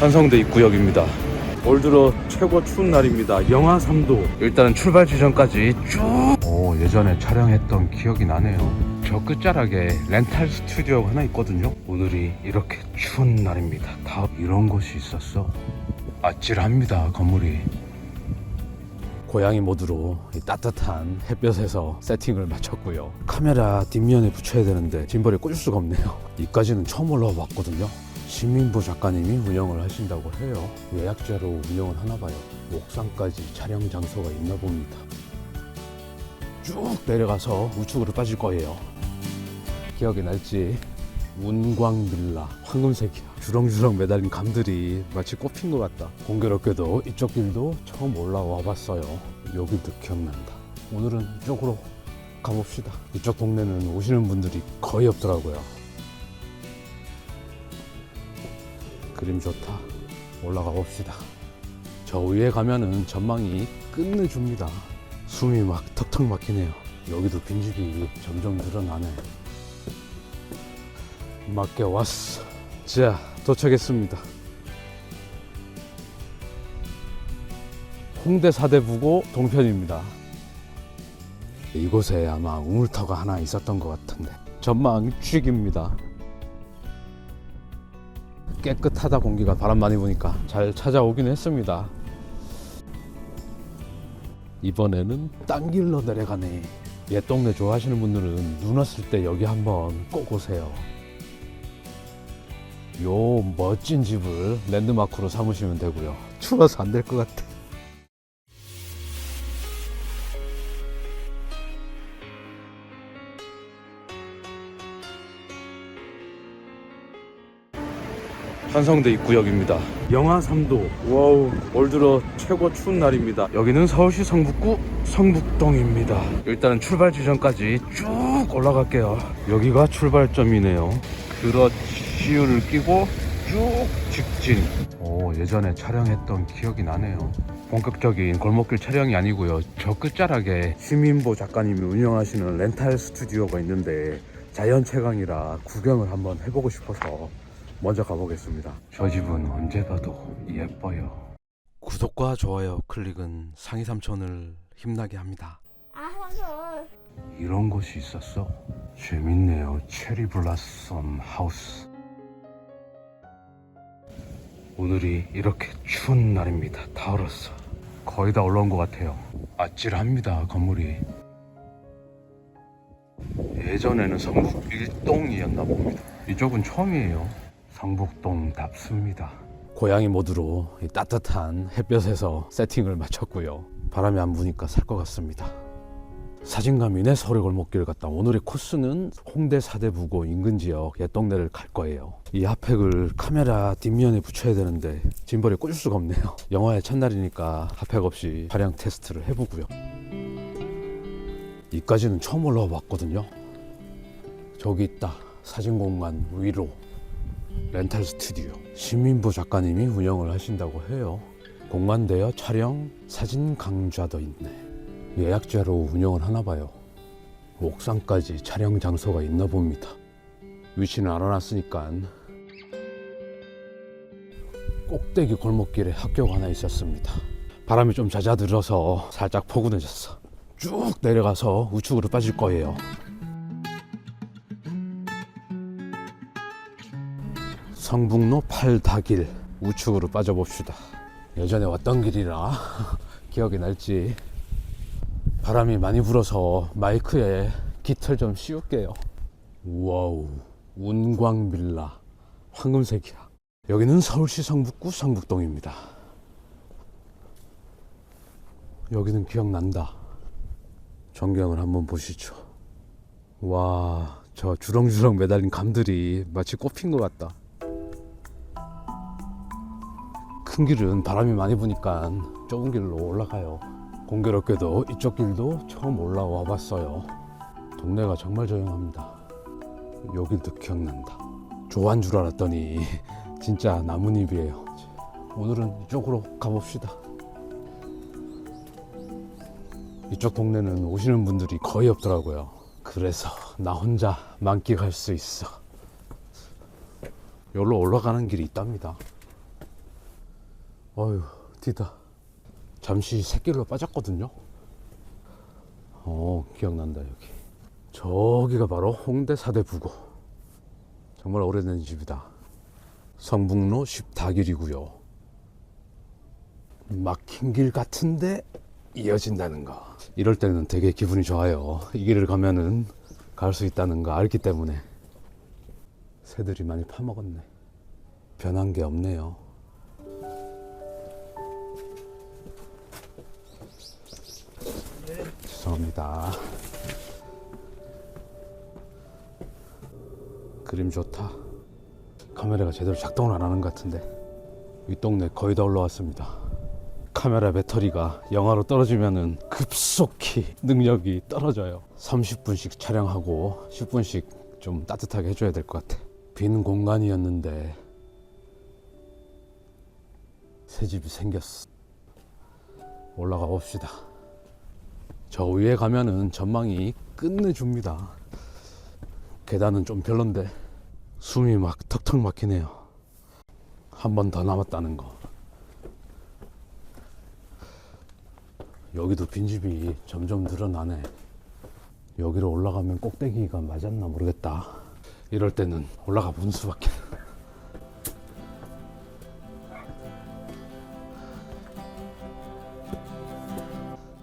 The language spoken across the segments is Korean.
한성대 입구역입니다. 올 들어 최고 추운 날입니다. 영하 3도. 일단은 출발 지점까지 쭉. 오, 예전에 촬영했던 기억이 나네요. 저 끝자락에 렌탈 스튜디오가 하나 있거든요. 오늘이 이렇게 추운 날입니다. 다 이런 곳이 있었어. 아찔합니다, 건물이. 고양이 모드로 이 따뜻한 햇볕에서 세팅을 마쳤고요. 카메라 뒷면에 붙여야 되는데 짐벌에 꽂을 수가 없네요. 이까지는 처음 올라와 봤거든요. 시민부 작가님이 운영을 하신다고 해요. 예약제로 운영을 하나 봐요. 옥상까지 촬영 장소가 있나 봅니다. 쭉 내려가서 우측으로 빠질 거예요. 기억이 날지 운광 빌라 황금색이야 주렁주렁 매달린 감들이 마치 꽃핀 것 같다 공교롭게도 이쪽 길도 처음 올라와 봤어요 여기도 기억난다 오늘은 이쪽으로 가봅시다 이쪽 동네는 오시는 분들이 거의 없더라고요 그림 좋다 올라가 봅시다 저 위에 가면은 전망이 끝내줍니다 숨이 막 턱턱 막히네요 여기도 빈집이 점점 늘어나네 맞게 왔어. 자, 도착했습니다. 홍대 사대부고 동편입니다. 이곳에 아마 우물터가 하나 있었던 것 같은데 전망 죽입니다. 깨끗하다 공기가 바람 많이 부니까 잘 찾아오긴 했습니다. 이번에는 딴 길로 내려가네. 옛 동네 좋아하시는 분들은 눈 왔을 때 여기 한번 꼭 오세요. 요 멋진 집을 랜드마크로 삼으시면 되고요. 추워서 안 될 것 같아. 한성대 입구역입니다. 영하 3도. 와우. 올 들어 최고 추운 날입니다. 여기는 서울시 성북구 성북동입니다. 일단은 출발 지점까지 쭉 올라갈게요. 여기가 출발점이네요. 그렇지를 끼고 쭉 직진. 오, 예전에 촬영했던 기억이 나네요. 본격적인 골목길 촬영이 아니고요. 저 끝자락에 시민보 작가님이 운영하시는 렌탈 스튜디오가 있는데 자연 채광이라 구경을 한번 해보고 싶어서 먼저 가보겠습니다. 저 집은 언제 봐도 예뻐요. 구독과 좋아요 클릭은 상위 삼촌을 힘나게 합니다. 아, 삼촌. 이런 곳이 있었어? 재밌네요. 체리 블라썸 하우스. 오늘이 이렇게 추운 날입니다. 다 얼었어. 거의 다 올라온 것 같아요. 아찔합니다, 건물이. 예전에는 성북 1동이었나 봅니다. 이쪽은 처음이에요. 성북동 답습니다. 고양이 모드로 이 따뜻한 햇볕에서 세팅을 마쳤고요. 바람이 안 부니까 살 것 같습니다. 사진감이네 서울의 골목길 갔다. 오늘의 코스는 홍대 사대부고 인근 지역 옛 동네를 갈 거예요. 이 핫팩을 카메라 뒷면에 붙여야 되는데 짐벌에 꽂을 수가 없네요. 영화의 첫날이니까 핫팩 없이 촬영 테스트를 해보고요. 이까지는 처음 올라와 봤거든요. 저기 있다. 사진공간 위로 렌탈 스튜디오 시민부 작가님이 운영을 하신다고 해요 공간되어 촬영 사진 강좌도 있네 예약제로 운영을 하나 봐요. 옥상까지 촬영 장소가 있나 봅니다. 위치는 알아놨으니까 꼭대기 골목길에 학교가 하나 있었습니다. 바람이 좀 잦아들어서 살짝 포근해졌어. 쭉 내려가서 우측으로 빠질 거예요. 성북로 팔다길 우측으로 빠져봅시다. 예전에 왔던 길이라 기억이 날지 바람이 많이 불어서 마이크에 깃을 좀 씌울게요. 와우, 운광 빌라. 황금색이야. 여기는 서울시 성북구 성북동입니다. 여기는 기억난다. 전경을 한번 보시죠. 와, 저 주렁주렁 매달린 감들이 마치 꽃핀 것 같다. 큰 길은 바람이 많이 부니까 좁은 길로 올라가요. 공교롭게도 이쪽 길도 처음 올라와 봤어요. 동네가 정말 조용합니다. 여길도 기억난다. 조한 줄 알았더니 진짜 나뭇잎이에요. 오늘은 이쪽으로 가봅시다. 이쪽 동네는 오시는 분들이 거의 없더라고요. 그래서 나 혼자 만끽할 수 있어. 여기로 올라가는 길이 있답니다. 어휴 뒤다. 잠시 새길로 빠졌거든요. 어 기억난다 여기. 저기가 바로 홍대 사대부고. 정말 오래된 집이다. 성북로 14길이고요. 막힌 길 같은데 이어진다는 거. 이럴 때는 되게 기분이 좋아요. 이 길을 가면은 갈 수 있다는 거 알기 때문에. 새들이 많이 파먹었네. 변한 게 없네요 죄송합니다. 그림 좋다. 카메라가 제대로 작동을 안 하는 것 같은데. 이 동네 거의 다 올라왔습니다. 카메라 배터리가 영하로 떨어지면은 급속히 능력이 떨어져요. 30분씩 촬영하고 10분씩 좀 따뜻하게 해줘야 될 것 같아. 빈 공간이었는데 새 집이 생겼어. 올라가 봅시다 저 위에 가면은 전망이 끝내줍니다. 계단은 좀 별론데 숨이 막 턱턱 막히네요. 한 번 더 남았다는 거. 여기도 빈집이 점점 늘어나네. 여기로 올라가면 꼭대기가 맞았나 모르겠다. 이럴 때는 올라가 본 수밖에.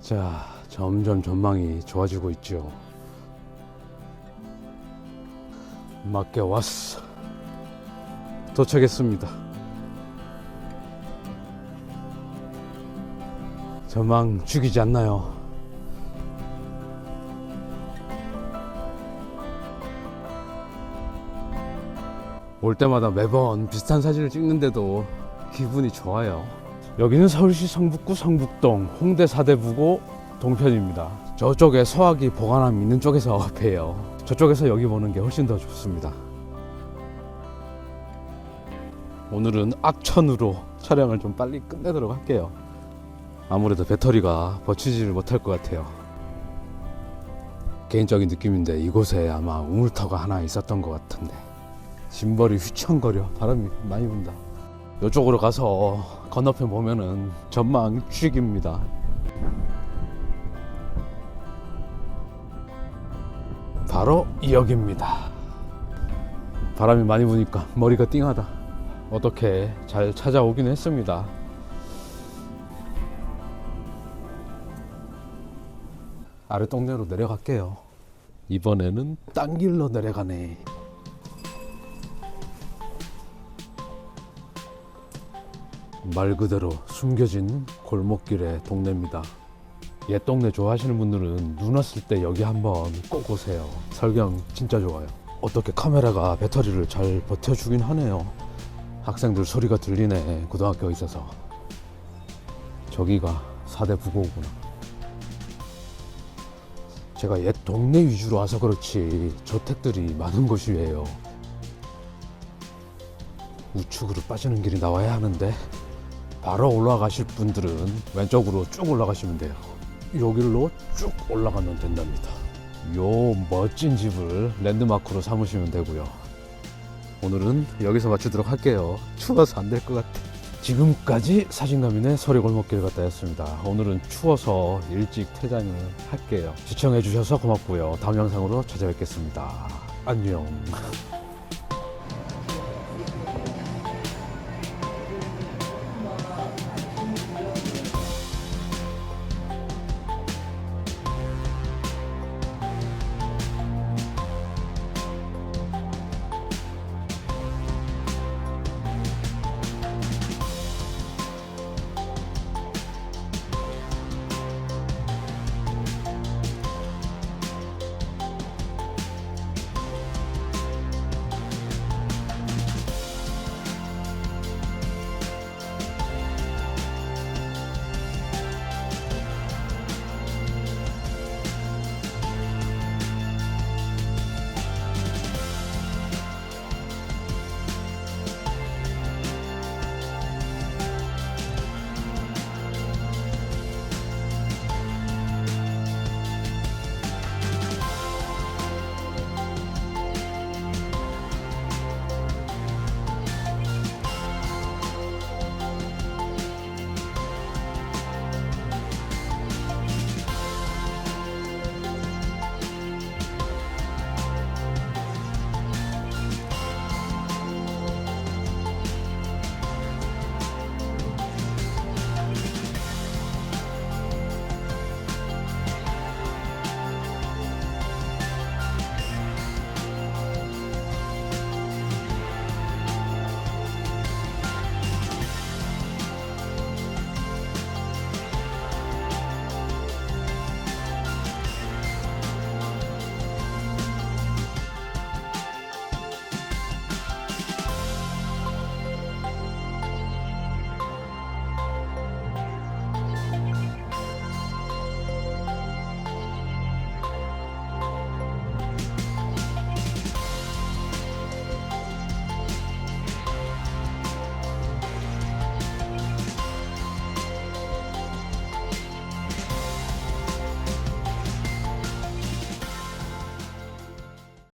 자 점점 전망이 좋아지고 있죠 맞게 왔어 도착했습니다 전망 죽이지 않나요? 올 때마다 매번 비슷한 사진을 찍는데도 기분이 좋아요. 여기는 서울시 성북구 성북동 홍대 사대부고 동편입니다. 저쪽에 서학이 보관함 있는 쪽에서 봬요. 저쪽에서 여기 보는 게 훨씬 더 좋습니다. 오늘은 악천후로 촬영을 좀 빨리 끝내도록 할게요. 아무래도 배터리가 버티지를 못할 것 같아요. 개인적인 느낌인데 이곳에 아마 우물터가 하나 있었던 것 같은데 짐벌이 휘청거려 바람이 많이 분다. 이쪽으로 가서 건너편 보면은 전망 죽입니다. 바로 여기입니다. 바람이 많이 부니까 머리가 띵하다. 어떻게 잘 찾아오긴 했습니다. 아래 동네로 내려갈게요. 이번에는 딴 길로 내려가네. 말 그대로 숨겨진 골목길의 동네입니다. 옛 동네 좋아하시는 분들은 눈 왔을 때 여기 한번 꼭 오세요. 설경 진짜 좋아요. 어떻게 카메라가 배터리를 잘 버텨주긴 하네요. 학생들 소리가 들리네. 고등학교 있어서. 저기가 사대 부고구나. 제가 옛 동네 위주로 와서 그렇지 저택들이 많은 곳이에요. 우측으로 빠지는 길이 나와야 하는데 바로 올라가실 분들은 왼쪽으로 쭉 올라가시면 돼요. 여기로 쭉 올라가면 된답니다. 요 멋진 집을 랜드마크로 삼으시면 되고요. 오늘은 여기서 마치도록 할게요. 추워서 안 될 것 같아. 지금까지 사진가민의 서리 골목길 갔다 왔습니다. 오늘은 추워서 일찍 퇴장을 할게요. 시청해주셔서 고맙고요. 다음 영상으로 찾아뵙겠습니다. 안녕.